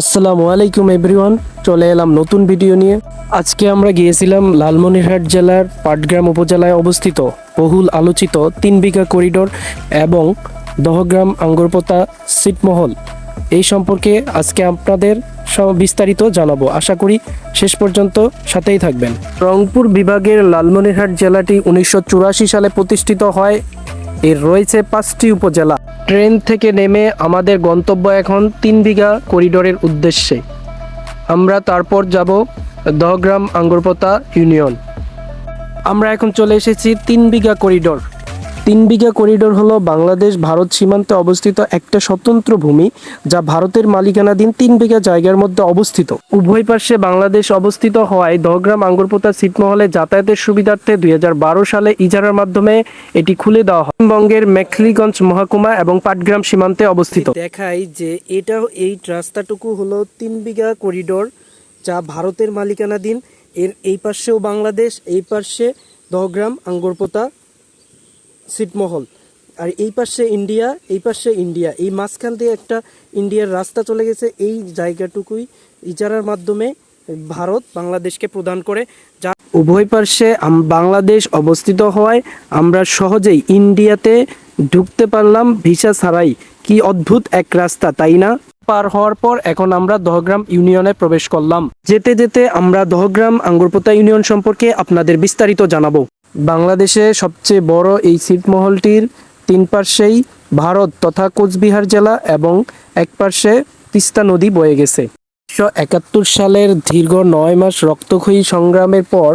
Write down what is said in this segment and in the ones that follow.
আসসালামু আলাইকুম এভরিওয়ান চলে এলাম নতুন ভিডিও নিয়ে। আজকে আমরা গিয়েছিলাম লালমনিরহাট জেলার পাটগ্রাম উপজেলায় অবস্থিত বহুল আলোচিত তিন বিঘা করিডোর এবং দহগ্রাম আঙ্গরপোতা সিটমহল এই সম্পর্কে আজকে আপনাদের সব বিস্তারিত জানাব। আশা করি শেষ পর্যন্ত সাথেই থাকবেন। রংপুর বিভাগের লালমনিরহাট জেলাটি উনিশশো চুরাশি সালে প্রতিষ্ঠিত হয়। এর রয়েছে পাঁচটি উপজেলা। ট্রেন থেকে নেমে আমাদের গন্তব্য এখন তিন বিঘা করিডোরের উদ্দেশ্যে। আমরা তারপর যাব দহগ্রাম আঙ্গুরপোতা ইউনিয়ন। আমরা এখন চলে এসেছি তিন বিঘা করিডোর। তিন বিঘা করিডোর হলো বাংলাদেশ, ভারত সীমান্তে অবস্থিত একটা স্বতন্ত্র ভূমি, যা ভারতের মালিকানাধীন তিন বিঘা জায়গার মধ্যে অবস্থিত। উভয় পার্শ্বে বাংলাদেশ অবস্থিত হওয়ায় দহগ্রাম আঙ্গুরপোতা ছিটমহলে যাতায়াতের সুবিধার্থে দুই হাজার বারো সালে ইজারার মাধ্যমে এটি খুলে দেওয়া হয়। পশ্চিমবঙ্গের মেখলিগঞ্জ মহকুমা এবং পাটগ্রাম সীমান্তে অবস্থিত। দেখাই যে এটা এই রাস্তাটুকু হলো তিন বিঘা করিডোর যা ভারতের মালিকানাধীন। এর এই পাশেও বাংলাদেশ, এই পাশে দহগ্রাম, আঙ্গুরপোতা ছিটমহল। আর এই পাশে ইন্ডিয়া, এই পাশে ইন্ডিয়া। এই মাঝখান দিয়ে একটা ইন্ডিয়ার রাস্তা চলে গেছে। এই জায়গাটুকুই ইজারার মাধ্যমে ভারত বাংলাদেশকে প্রদান করে। যা উভয় পার্শ্বে বাংলাদেশ অবস্থিত হওয়ায় আমরা সহজেই ইন্ডিয়াতে ঢুকতে পারলাম ভিসা ছাড়াই। কি অদ্ভুত এক রাস্তা, তাই না? পার হওয়ার পর এখন আমরা দহগ্রাম ইউনিয়নে প্রবেশ করলাম। যেতে যেতে আমরা দহগ্রাম আঙ্গুরপোতা ইউনিয়ন সম্পর্কে আপনাদের বিস্তারিত জানাব। বাংলাদেশে সবচেয়ে বড় এই ছিটমহলটির তিন পার্শ্বেই ভারত তথা কোচবিহার জেলা এবং এক পার্শ্বে তিস্তা নদী বয়ে গেছে। উনিশশো একাত্তর সালের দীর্ঘ নয় মাস রক্তক্ষয়ী সংগ্রামের পর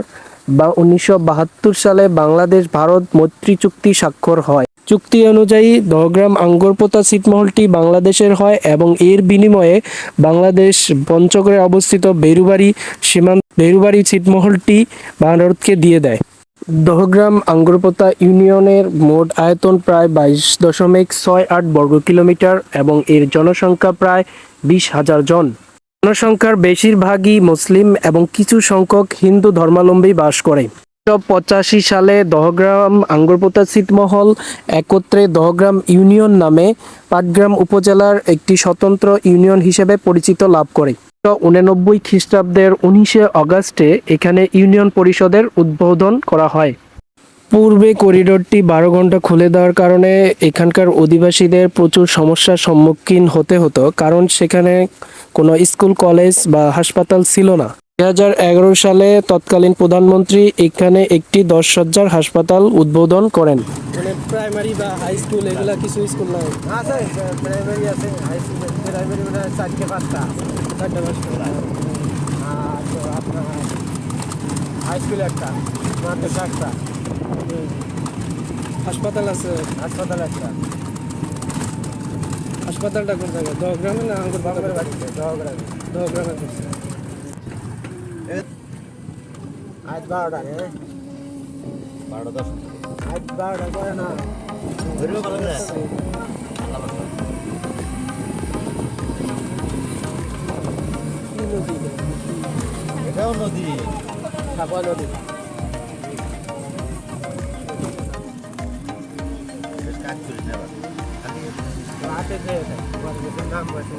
বা উনিশশো বাহাত্তর সালে বাংলাদেশ ভারত মৈত্রী চুক্তি স্বাক্ষর হয়। চুক্তি অনুযায়ী দহগ্রাম আঙ্গরপোতা ছিটমহলটি বাংলাদেশের হয় এবং এর বিনিময়ে বাংলাদেশ পঞ্চগড়ে অবস্থিত বেরুবাড়ি সীমান্ত বেরুবাড়ি ছিটমহলটি ভারতকে দিয়ে দেয়। দহগ্রাম আঙ্গুরপোতা ইউনিয়নের মোট আয়তন প্রায় বাইশ দশমিক ছয় আট বর্গ কিলোমিটার এবং এর জনসংখ্যা প্রায় বিশ হাজার জন। জনসংখ্যার বেশিরভাগই মুসলিম এবং কিছু সংখ্যক হিন্দু ধর্মাবলম্বী বাস করে। উনিশশো পঁচাশি সালে দহগ্রাম আঙ্গুরপোতা ছিটমহল একত্রে দহগ্রাম ইউনিয়ন নামে পাটগ্রাম উপজেলার একটি স্বতন্ত্র ইউনিয়ন হিসেবে পরিচিত লাভ করে। উননব্বই খ্রিস্টাব্দের উনিশে অগাস্টে এখানে ইউনিয়ন পরিষদের উদ্বোধন করা হয়। পূর্বে করিডোরটি বারো ঘণ্টা খুলে দেওয়ার কারণে এখানকার অধিবাসীদের প্রচুর সমস্যার সম্মুখীন হতে হতো, কারণ সেখানে কোনো স্কুল, কলেজ বা হাসপাতাল ছিল না। দুই হাজার এগারো সালে তৎকালীন প্রধানমন্ত্রী এখানে একটি দশ সজ্জার হাসপাতাল উদ্বোধন করেন। মানে প্রাইমারি বা হাই স্কুল এগুলা কিছু স্কুল নাই? আছে প্রাইমারি আছে হাই স্কুল প্রাইমারি মানে চারটে পাঁচটা। চারটা পাঁচটা। আর আপনার হাই স্কুল একটা মাদ্রাসা একটা। হাসপাতাল আছে? হাসপাতাল একটা। হাসপাতালটা কোন জায়গায়? দহগ্রামে না আঙ্গুর বাংলার বাড়িতে দহগ্রামে। দহগ্রামে করছে। আজ বারোটা রে বারোটা দশ। আজ বারোটা করে না। ধরবে ভালো করে। এটাও নদী। সাপা নদী। না। রাতে যে নাম আছে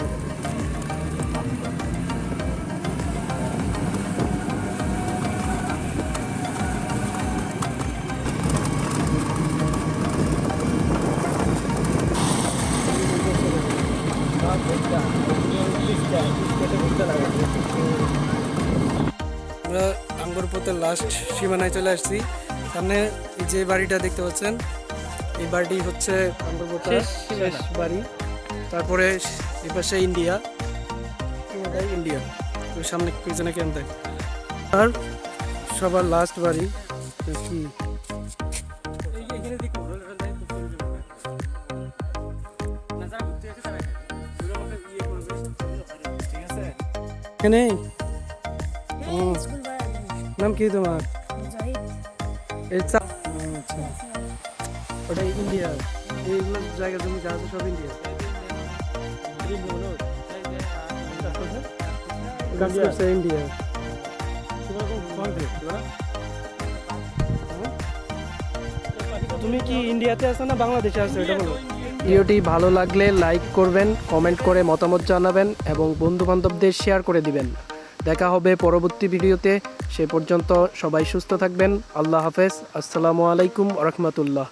আমরা আঙ্গুরপথের লাস্ট সীমানায় চলে আসছি। সামনে এই যে বাড়িটা দেখতে পাচ্ছেন এই বাড়িটি হচ্ছে আঙ্গুরপথের শেষ বাড়ি। তারপরে এই পাশে ইন্ডিয়া ইন্ডিয়া। ওই সামনে পিছনে কেন দেয় আর সবার লাস্ট বাড়ি। কি এখানে নাম কি তোমার? এই চা- ও, আচ্ছা। ওটা ইন্ডিয়া। এইগুলো জায়গা যা সব ইন্ডিয়া। কাজ করছে ইন্ডিয়া। তুমি কি ইন্ডিয়াতে আছো না বাংলাদেশে আছো? এটা বলো। ভিডিওটি ভালো লাগলে লাইক করবেন কমেন্ট করে মতামত জানাবেন এবং বন্ধু বান্ধবদের শেয়ার করে দিবেন। দেখা হবে পরবর্তী ভিডিওতে। সে পর্যন্ত সবাই সুস্থ থাকবেন। আল্লাহ হাফেজ। আসসালামু আলাইকুম রহমতুল্লাহ।